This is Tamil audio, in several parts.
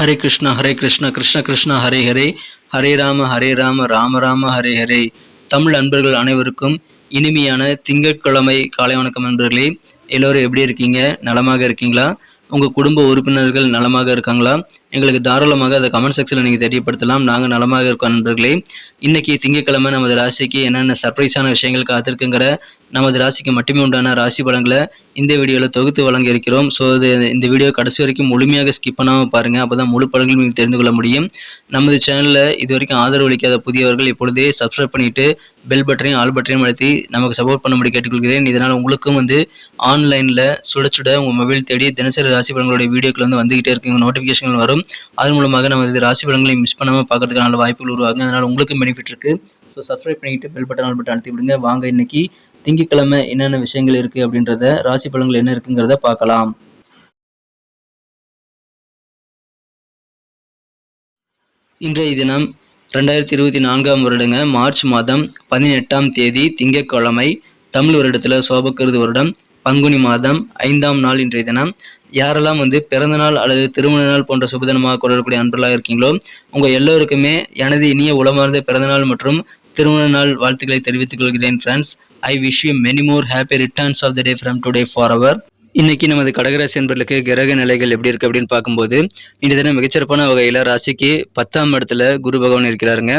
ஹரே கிருஷ்ணா ஹரே கிருஷ்ணா கிருஷ்ண கிருஷ்ணா ஹரே ஹரே. ஹரே ராம ஹரே ராம ராம ராம ஹரே ஹரே. தமிழ் அன்பர்கள் அனைவருக்கும் இனிமையான திங்கட்கிழமை காலை வணக்கம் நண்பர்களே. எல்லோரும் எப்படி இருக்கீங்க? நலமாக இருக்கீங்களா? உங்கள் குடும்ப உறுப்பினர்கள் நலமாக இருக்காங்களா? எங்களுக்கு தாராளமாக அதை கமெண்ட் செக்ஷனில் நீங்கள் தெரியப்படுத்தலாம். நாங்கள் நலமாக இருக்கோம் நண்பர்களே. இன்றைக்கி திங்கட்கிழமை நமது ராசிக்கு என்னென்ன சர்ப்ரைஸான விஷயங்கள் காத்திருக்குங்கிற நமது ராசிக்கு மட்டுமே உண்டான ராசி பலன்களை இந்த வீடியோவில் தொகுத்து வழங்க இருக்கிறோம். ஸோ இது இந்த வீடியோ கடைசி வரைக்கும் முழுமையாக ஸ்கிப் பண்ணாமல் பாருங்கள் அப்போ தான் முழு பலன்களும் நீங்கள் தெரிந்து கொள்ள முடியும். நமது சேனலில் இது வரைக்கும் ஆதரவு அளிக்காத புதியவர்கள் இப்பொழுதே சப்ஸ்கிரைப் பண்ணிவிட்டு பெல் பட்டனையும் ஆல் பட்டனையும் அழுத்தி நமக்கு சப்போர்ட் பண்ணும்படி கேட்டுக்கொள்கிறேன். இதனால் உங்களுக்கும் வந்து ஆன்லைனில் சுட சுட உங்கள் மொபைல் தேடி தினசரி ராசி பலன்களுடைய வீடியோக்கள் வந்து வந்துகிட்டே இருக்குங்க. நோட்டிஃபிகேஷன்கள் வரும். அதன் மூலமாக நமது ராசி பலன்களை மிஸ் பண்ணாமல் பார்க்கறதுக்கான வாய்ப்புகள் உருவாகும் அதனால் உங்களுக்கும் பெனிஃபிட் இருக்குது ஸோ சப்ஸ்கிரைப் பண்ணிக்கிட்டு பெல் பட்டன் ஆல் பட்டன் அழுத்தி விடுங்க. வாங்க இன்னைக்கு திங்கக்கிழமை என்னென்ன விஷயங்கள் இருக்குது அப்படின்றத ராசி பலன்கள் என்ன இருக்குங்கிறத பார்க்கலாம். இன்றைய தினம் ரெண்டாயிரத்தி இருபத்தி நான்காம் வருடங்க மார்ச் மாதம் பதினெட்டாம் தேதி திங்கட்கிழமை தமிழ் வருடத்தில் சோபக்கருது வருடம் பங்குனி மாதம் ஐந்தாம் நாள் இன்றைய தினம். யாரெல்லாம் வந்து பிறந்த நாள் அல்லது திருமண நாள் போன்ற சுபதினமாக கொண்டாடக்கூடிய அன்பர்களாக இருக்கீங்களோ உங்கள் எல்லோருக்குமே எனது இனிய உளமார்ந்த பிறந்தநாள் மற்றும் திருமண நாள் வாழ்த்துக்களை தெரிவித்துக் கொள்கிறேன் friends I wish you many more happy returns of the day from today for our இன்னைக்கு நமது கடகராசி என்பர்களுக்கு கிரக நிலைகள் எப்படி இருக்கு அப்படின்னு பார்க்கும்போது இந்த தினம் மிகச்சிறப்பான வகையில் ராசிக்கு பத்தாம் இடத்துல குரு பகவான் இருக்கிறாருங்க.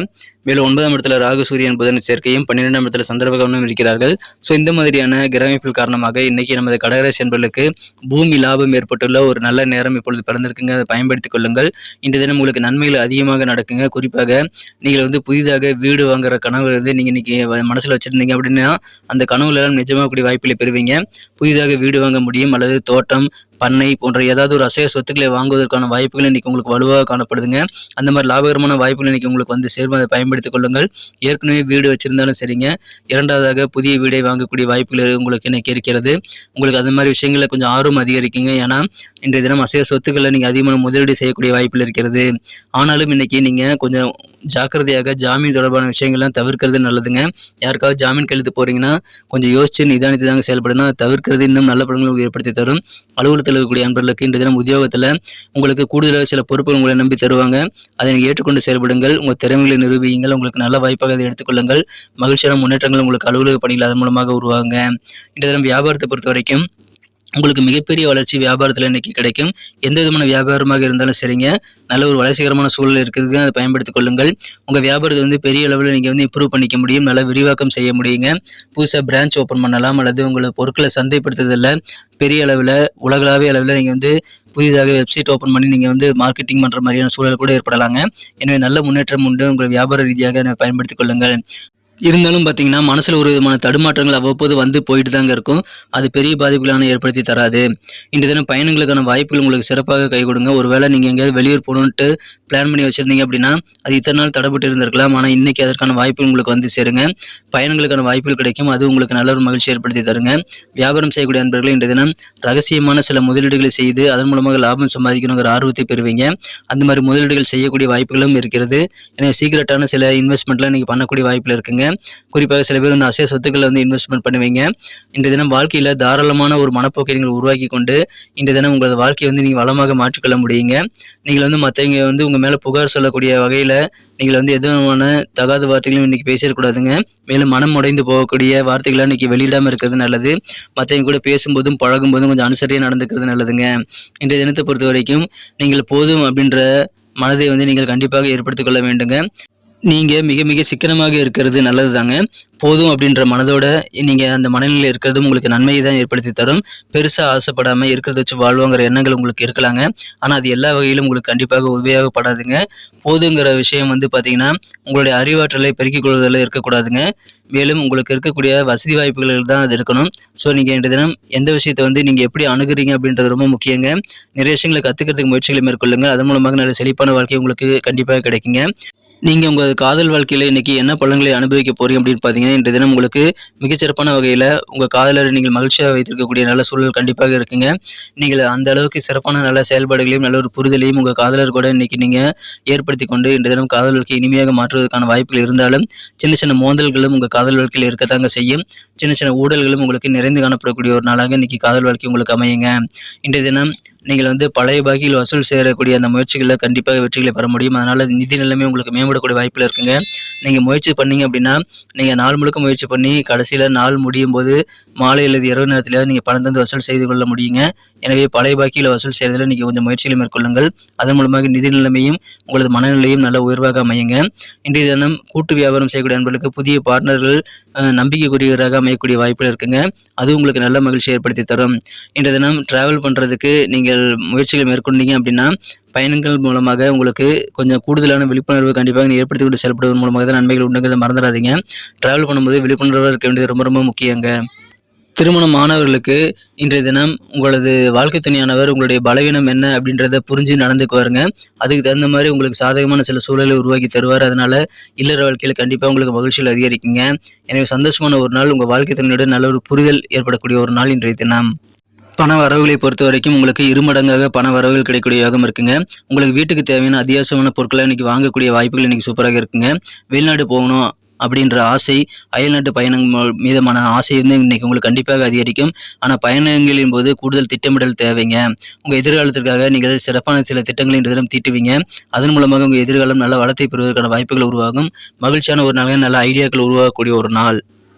மேலும் ஒன்பதாம் இடத்துல ராகு சூரியன் புதன் சேர்க்கையும் பன்னிரெண்டாம் இடத்துல சந்திர பகவானும் இருக்கிறார்கள். ஸோ இந்த மாதிரியான கிரகமைப்பில் காரணமாக இன்னைக்கு நமது கடகராசி என்பர்களுக்கு பூமி லாபம் ஏற்பட்டுள்ள ஒரு நல்ல நேரம் இப்பொழுது பிறந்திருக்குங்க. அதை பயன்படுத்திக் கொள்ளுங்கள். இந்த தினம் உங்களுக்கு நன்மைகள் அதிகமாக நடக்குங்க. குறிப்பாக நீங்கள் வந்து புதிதாக வீடு வாங்குற கனவு வந்து நீங்கள் இன்னைக்கு மனசில் வச்சிருந்தீங்க அப்படின்னா அந்த கனவுல நிஜமாக கூடிய வாய்ப்புகளை பெறுவீங்க. புதிதாக வீடு வாங்க முடியும். அல்லது தோட்டம் பண்ணை போன்ற ஏதாவது ஒரு அசைய சொத்துக்களை வாங்குவதற்கான வாய்ப்புகள் இன்றைக்கி உங்களுக்கு வலுவாக காணப்படுதுங்க. அந்த மாதிரி லாபகரமான வாய்ப்புகள் இன்றைக்கி உங்களுக்கு வந்து சேரும் அதை பயன்படுத்திக் கொள்ளுங்கள். ஏற்கனவே வீடு வச்சிருந்தாலும் சரிங்க. இரண்டாவதாக புதிய வீடை வாங்கக்கூடிய வாய்ப்புகள் உங்களுக்கு இன்னைக்கு இருக்கிறது. உங்களுக்கு அந்த மாதிரி விஷயங்களில் கொஞ்சம் ஆர்வம் அதிகரிக்குங்க. ஏன்னா இன்றைய தினம் அசைய சொத்துக்களை நீங்கள் அதிகமான முதலீடு செய்யக்கூடிய வாய்ப்புகள் இருக்கிறது. ஆனாலும் இன்னைக்கு நீங்கள் கொஞ்சம் ஜாக்கிரதையாக ஜாமீன் தொடர்பான விஷயங்கள்லாம் தவிர்க்கிறது நல்லதுங்க. யாருக்காவது ஜாமீன் கழுத்து போறீங்கன்னா கொஞ்சம் யோசிச்சு நிதானித்து தாங்க செயல்படணும் தவிர்க்கிறது இன்னும் நல்ல பலன்களை ஏற்படுத்தி தரும். அலுவலகத்தில் இருக்கக்கூடிய அன்பர்களுக்கு இன்று தினம் உத்தியோகத்தில் உங்களுக்கு கூடுதலாக சில பொறுப்புகள் உங்களை நம்பி தருவாங்க. அதை ஏற்றுக்கொண்டு செயல்படுங்கள். உங்கள் திறமைகளை நிரூபியுங்கள். உங்களுக்கு நல்ல வாய்ப்பாக அதை எடுத்துக்கொள்ளுங்கள். மகிழ்ச்சியான முன்னேற்றங்கள் உங்களுக்கு அலுவலக பணிகள் அதன் மூலமாக உருவாங்க இன்று தினம் வியாபாரத்தை பொறுத்த வரைக்கும் உங்களுக்கு மிகப்பெரிய வளர்ச்சி வியாபாரத்தில் இன்றைக்கி கிடைக்கும். எந்த விதமான வியாபாரமாக இருந்தாலும் சரிங்க. நல்ல ஒரு வளர்ச்சிகரமான சூழல் இருக்கிறதுக்கு அதை பயன்படுத்திக் கொள்ளுங்கள். உங்கள் வியாபாரத்தை வந்து பெரிய அளவில் நீங்கள் வந்து இம்ப்ரூவ் பண்ணிக்க முடியும். நல்லா விரிவாக்கம் செய்ய முடியுங்க. புதுசாக பிரான்ச் ஓப்பன் பண்ணலாம். அல்லது உங்களோட பொருட்களை சந்தைப்படுத்துறதில் பெரிய அளவில் உலகளாவிய அளவில் நீங்கள் வந்து புதிதாக வெப்சைட் ஓப்பன் பண்ணி நீங்கள் வந்து மார்க்கெட்டிங் பண்ணுற மாதிரியான சூழல் கூட ஏற்படலாங்க. எனவே நல்ல முன்னேற்றம் உண்டு. உங்கள் வியாபார ரீதியாக பயன்படுத்திக் கொள்ளுங்கள். இருந்தாலும் பார்த்தீங்கன்னா மனசில் ஒரு விதமான தடுமாற்றங்கள் அவ்வப்போது வந்து போயிட்டு தாங்க இருக்கும். அது பெரிய பாதிப்புகளான ஏற்படுத்தி தராது. இந்த தினம் பயணங்களுக்கான வாய்ப்புகள் உங்களுக்கு சிறப்பாக கை கொடுங்க. ஒருவேளை நீங்கள் எங்கேயாவது வெளியூர் போகணுன்ட்டு பிளான் பண்ணி வச்சுருந்தீங்க அப்படின்னா அது இத்தனை நாள் தடைப்பட்டு இருந்திருக்கலாம். ஆனால் இன்னைக்கு அதற்கான வாய்ப்புகள் உங்களுக்கு வந்து சேருங்க. பயணங்களுக்கான வாய்ப்புகள் கிடைக்கும். அது உங்களுக்கு நல்ல ஒரு மகிழ்ச்சி ஏற்படுத்தி தருங்க. வியாபாரம் செய்யக்கூடிய நண்பர்கள் இந்த தினம் ரகசியமான சில முதலீடுகளை செய்து அதன் மூலமாக லாபம் சம்பாதிக்கணுங்கிற ஆர்வத்தை பெறுவீங்க. அந்த மாதிரி முதலீடுகள் செய்யக்கூடிய வாய்ப்புகளும் இருக்கிறது. எனவே சீக்கிரட்டான சில இன்வெஸ்ட்மெண்ட்லாம் நீங்கள் பண்ணக்கூடிய வாய்ப்பில் இருக்குங்க. குறிப்பாக சில பேர் வந்து அசைய சொத்துக்களை வந்து இன்வெஸ்ட்மெண்ட் பண்ணுவீங்க. இன்றைய தினம் வாழ்க்கையில் தாராளமான ஒரு மனப்போக்கை நீங்கள் உருவாக்கி கொண்டு இன்றைய தினம் உங்களது வாழ்க்கையை வந்து நீங்கள் வளமாக மாற்றிக்கொள்ள முடியுங்க. நீங்கள் வந்து மற்றவங்க வந்து உங்கள் மேலே புகார் சொல்லக்கூடிய வகையில் நீங்கள் வந்து எதுவான தகாத வார்த்தைகளும் இன்னைக்கு பேசிடக்கூடாதுங்க. மேலும் மனம் உடைந்து போகக்கூடிய வார்த்தைகளாக இன்னைக்கு வெளியிடாமல் இருக்கிறது நல்லது. மற்றவங்க கூட பேசும்போதும் பழகும்போதும் கொஞ்சம் அனுசரியாக நடந்துக்கிறது நல்லதுங்க. இந்த தினத்தை பொறுத்த வரைக்கும் நீங்கள் போதும் அப்படின்ற மனதை வந்து நீங்கள் கண்டிப்பாக ஏற்படுத்திக் கொள்ள வேண்டுங்க. நீங்கள் மிக மிக சிக்கனமாக இருக்கிறது நல்லது தாங்க போதும் அப்படின்ற மனதோட நீங்கள் அந்த மனநிலையில் இருக்கிறதும் உங்களுக்கு நன்மையை தான் ஏற்படுத்தி தரும். பெருசாக ஆசைப்படாமல் இருக்கிறத வச்சு வாழ்வோங்கிற எண்ணங்கள் உங்களுக்கு இருக்கலாங்க. ஆனால் அது எல்லா வகையிலும் உங்களுக்கு கண்டிப்பாக உபயோகப்படாதுங்க. போதுங்கிற விஷயம் வந்து பார்த்தீங்கன்னா உங்களுடைய அறிவாற்றலை பெருக்கிக் கொள்வதில் இருக்கக்கூடாதுங்க. மேலும் உங்களுக்கு இருக்கக்கூடிய வசதி வாய்ப்புகள் தான் அது இருக்கணும். ஸோ நீங்கள் இன்றைய தினம் எந்த விஷயத்தை வந்து நீங்கள் எப்படி அணுகுறீங்க அப்படின்றது ரொம்ப முக்கியங்க. நிறைய விஷயங்களை கற்றுக்கிறதுக்கு முயற்சிகளை மேற்கொள்ளுங்க. அதன் மூலமாக நல்ல செழிப்பான வாழ்க்கை உங்களுக்கு கண்டிப்பாக கிடைக்குங்க. நீங்கள் உங்கள் காதல் வாழ்க்கையில் இன்றைக்கி என்ன பலன்களை அனுபவிக்க போகிறீங்க அப்படின்னு பார்த்தீங்கன்னா இன்றைய தினம் உங்களுக்கு மிகச்சிறப்பான வகையில் உங்கள் காதலரை நீங்கள் மகிழ்ச்சியாக வைத்திருக்கக்கூடிய நல்ல சூழல் கண்டிப்பாக இருக்குங்க. நீங்கள் அந்த அளவுக்கு சிறப்பான நல்ல செயல்பாடுகளையும் நல்ல ஒரு புரிதலையும் உங்கள் காதலர் கூட இன்றைக்கி நீங்கள் ஏற்படுத்தி கொண்டு இன்றைய தினம் காதல் வாழ்க்கை இனிமையாக மாற்றுவதற்கான வாய்ப்புகள் இருந்தாலும் சின்ன சின்ன மோதல்களும் உங்கள் காதல் வாழ்க்கையில் இருக்கத்தாங்க செய்யும். சின்ன சின்ன ஊழல்களும் உங்களுக்கு நிறைந்து காணப்படக்கூடிய ஒரு நாளாக இன்றைக்கி காதல் வாழ்க்கை உங்களுக்கு அமையுங்க. இன்றைய தினம் நீங்கள் வந்து பழைய பாக்கியில் வசூல் செய்யக்கூடிய அந்த முயற்சிகளில் கண்டிப்பாக வெற்றிகளை பெற முடியும். அதனால் நிதி நிலைமை உங்களுக்கு மேம்படக்கூடிய வாய்ப்பில் இருக்குங்க. நீங்கள் முயற்சி பண்ணீங்க அப்படின்னா நீங்கள் நாள் முழுக்க முயற்சி பண்ணி கடைசியில் நாள் முடியும் போது மாலை அல்லது இரவு நேரத்தில் நீங்கள் பணம் தந்து வசூல் செய்து கொள்ள முடியுங்க. எனவே பழைய பாக்கியில் வசூல் செய்கிறதுல நீங்கள் கொஞ்சம் முயற்சிகளை மேற்கொள்ளுங்கள். அதன் மூலமாக நிதி நிலைமையும் உங்களது மனநிலையும் நல்ல உயர்வாக அமையுங்க. இன்றைய தினம் கூட்டு வியாபாரம் செய்யக்கூடிய நண்பர்களுக்கு புதிய பார்ட்னர்கள் நம்பிக்கைக்குரியவராக அமையக்கூடிய வாய்ப்புகள் இருக்குங்க. அது உங்களுக்கு நல்ல மகிழ்ச்சி ஏற்படுத்தி தரும். இன்றைய தினம் டிராவல் பண்ணுறதுக்கு நீங்கள் முயற்சிகளை மேற்கொண்டீங்க அப்படின்னா பயணங்கள் மூலமாக உங்களுக்கு கொஞ்சம் கூடுதலான விழிப்புணர்வு கண்டிப்பாக ஏற்படுத்தி கொண்டு செயல்படுவதன் மூலமாக தான் நன்மைகள் உண்டுங்கிறத மறந்துடாதீங்க. டிராவல் பண்ணும்போது விழிப்புணர்வாக இருக்க வேண்டியது ரொம்ப ரொம்ப முக்கியங்க. திருமணம் ஆனவர்களுக்கு இன்றைய தினம் உங்களது வாழ்க்கை துணையானவர் உங்களுடைய பலவீனம் என்ன அப்படின்றத புரிஞ்சு நடந்துக்குவாருங்க. அதுக்கு தகுந்த மாதிரி உங்களுக்கு சாதகமான சில சூழலை உருவாக்கி தருவார். அதனால இல்லற வாழ்க்கையில் கண்டிப்பாக உங்களுக்கு மகிழ்ச்சியில் அதிகரிக்குங்க. எனவே சந்தோஷமான ஒரு நாள் உங்கள் வாழ்க்கை துணையோட நல்ல ஒரு புரிதல் ஏற்படக்கூடிய ஒரு நாள் இன்றைய தினம். பண வரவுகளை பொறுத்த வரைக்கும் உங்களுக்கு இருமடங்காக பண வரவுகள் கிடைக்கக்கூடிய யோகம் இருக்குங்க. உங்களுக்கு வீட்டுக்கு தேவையான அத்தியாவசியமான பொருட்களை இன்றைக்கி வாங்கக்கூடிய வாய்ப்புகள் இன்றைக்கி சூப்பராக இருக்குங்க. வெளிநாடு போகணும் அப்படின்ற ஆசை அயல்நாட்டு பயணங்கள் மீதமான ஆசை வந்து இன்றைக்கி உங்களுக்கு கண்டிப்பாக அதிகரிக்கும். ஆனால் பயணங்களின் போது கூடுதல் திட்டமிடல் தேவைங்க. உங்கள் எதிர்காலத்திற்காக நீங்கள் சிறப்பான சில திட்டங்களை இன்று தினம் தீட்டுவீங்க. அதன் மூலமாக உங்கள் எதிர்காலம் நல்ல வளத்தை பெறுவதற்கான வாய்ப்புகள் உருவாகும். மகிழ்ச்சியான ஒரு நாளாக நல்ல ஐடியாக்கள் உருவாகக்கூடிய ஒரு நாள்.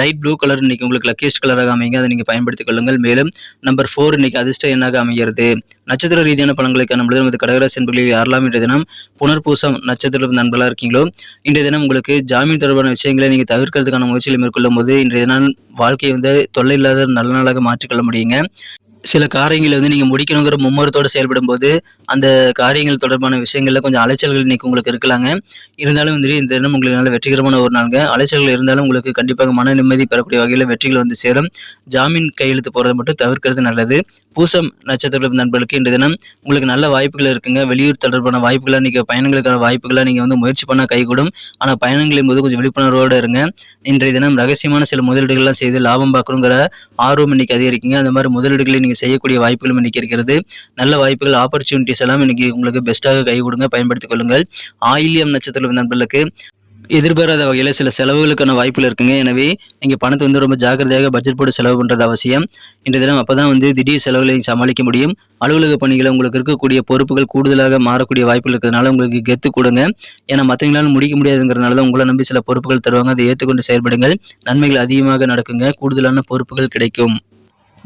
லைட் ப்ளூ கலர் இன்னைக்கு உங்களுக்கு லக்கியஸ்ட் கலராக அமைங்க அதை நீங்கள் பயன்படுத்திக் கொள்ளுங்கள். மேலும் நம்பர் ஃபோர் இன்னைக்கு அதிர்ஷ்ட எண்ணாக அமைகிறது. நட்சத்திர ரீதியான பலன்களுக்கான நம்மளது நமது கடகராசி என்பர்களில் யாரெல்லாம் இன்றைய தினம் புனர்பூசம் நட்சத்திர நண்பர்களாக இருக்கீங்களோ இன்றைய தினம் உங்களுக்கு ஜாமீன் தொடர்பான விஷயங்களை நீங்கள் தவிர்க்கிறதுக்கான முயற்சிகளை மேற்கொள்ளும் போது இன்றைய தினம் வாழ்க்கையை வந்து தொல்லை இல்லாத நல்ல நாளாக மாற்றிக்கொள்ள முடியுங்க. சில காரியங்களை வந்து நீங்கள் முடிக்கணுங்கிற மும்முரத்தோடு செயல்படும் போது அந்த காரியங்கள் தொடர்பான விஷயங்களில் கொஞ்சம் அலைச்சல்கள் இன்னைக்கு உங்களுக்கு இருக்கலாங்க. இருந்தாலும் வந்து இந்த தினம் உங்களுக்கு நல்ல வெற்றிகரமான ஒரு நாளுங்க. அலைச்சல்கள் இருந்தாலும் உங்களுக்கு கண்டிப்பாக மன நிம்மதி பெறக்கூடிய வகையில் வெற்றிகள் வந்து சேரும். ஜாமீன் கையெழுத்து போகிறத மட்டும் தவிர்க்கிறது நல்லது. பூசம் நட்சத்திர நண்பர்களுக்கு இந்த தினம் உங்களுக்கு நல்ல வாய்ப்புகள் இருக்குங்க. வெளியூர் தொடர்பான வாய்ப்புகளாக நீங்கள் பயணங்களுக்கான வாய்ப்புகளாக நீங்கள் வந்து முயற்சி பண்ணால் கைகூடும். ஆனால் பயணங்களின் போது கொஞ்சம் விழிப்புணர்வோடு இருங்க. இன்றைய தினம் ரகசியமான சில முதலீடுகள்லாம் செய்து லாபம் பார்க்கணுங்கிற ஆர்வம் இன்னைக்கு அதிகரிக்குங்க. அந்த மாதிரி முதலீடுகளை நீங்கள் செய்யக்கூடிய வாய்ப்புகளும் இன்றைக்கி இருக்கிறது. நல்ல வாய்ப்புகள் ஆப்பர்ச்சுனிட்டிஸ் எல்லாம் இன்னைக்கு உங்களுக்கு பெஸ்ட்டாக கை கொடுங்க பயன்படுத்திக் கொள்ளுங்கள். ஆயில்யம் நட்சத்திர நண்பர்களுக்கு எதிர்பாராத வகையில் சில செலவுகளுக்கான வாய்ப்புகள் இருக்குங்க. எனவே நீங்கள் பணத்தை வந்து ரொம்ப ஜாக்கிரதையாக பட்ஜெட் போட்டு செலவு பண்ணுறது அவசியம். இன்றைய தினம் அப்போ தான் வந்து திடீர் செலவுகளை சமாளிக்க முடியும். அலுவலக பணிகளை உங்களுக்கு இருக்கக்கூடிய பொறுப்புகள் கூடுதலாக மாறக்கூடிய வாய்ப்புகள் இருக்கிறதுனால உங்களுக்கு கெத்து கொடுங்க. ஏன்னா மற்றவங்களால முடிக்க முடியாதுங்கிறதுனால தான் உங்களை நம்பி சில பொறுப்புகள் தருவாங்க. அதை ஏற்றுக்கொண்டு செயல்படுங்கள். நன்மைகள் அதிகமாக நடக்குங்க. கூடுதலான பொறுப்புகள் கிடைக்கும்.